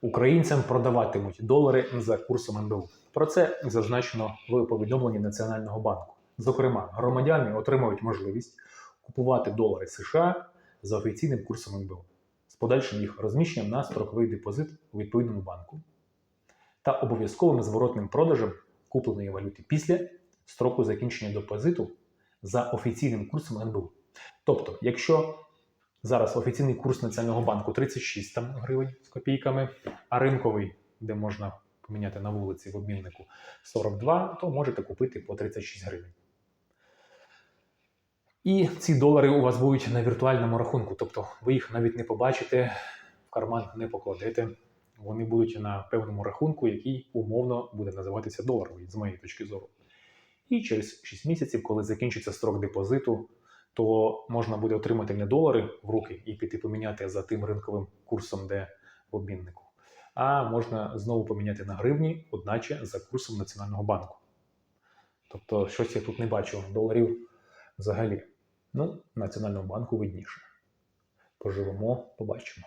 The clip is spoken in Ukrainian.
Українцям продаватимуть долари за курсом НБУ. Про це зазначено в повідомленні Національного банку. Зокрема, громадяни отримають можливість купувати долари США за офіційним курсом НБУ з подальшим їх розміщенням на строковий депозит у відповідному банку та обов'язковим зворотним продажем купленої валюти після строку закінчення депозиту за офіційним курсом НБУ. Тобто, якщо зараз офіційний курс Національного банку 36 там, гривень з копійками, а ринковий, де можна поміняти на вулиці в обміннику 42, то можете купити по 36 гривень. І ці долари у вас будуть на віртуальному рахунку, тобто ви їх навіть не побачите, в карман не покладете. Вони будуть на певному рахунку, який умовно буде називатися доларовий, з моєї точки зору. І через 6 місяців, коли закінчиться строк депозиту, то можна буде отримати не долари в руки і піти поміняти за тим ринковим курсом, де в обміннику, а можна знову поміняти на гривні, одначе за курсом Національного банку. Тобто, щось я тут не бачу доларів взагалі. Ну, Національному банку видніше. Поживемо, побачимо.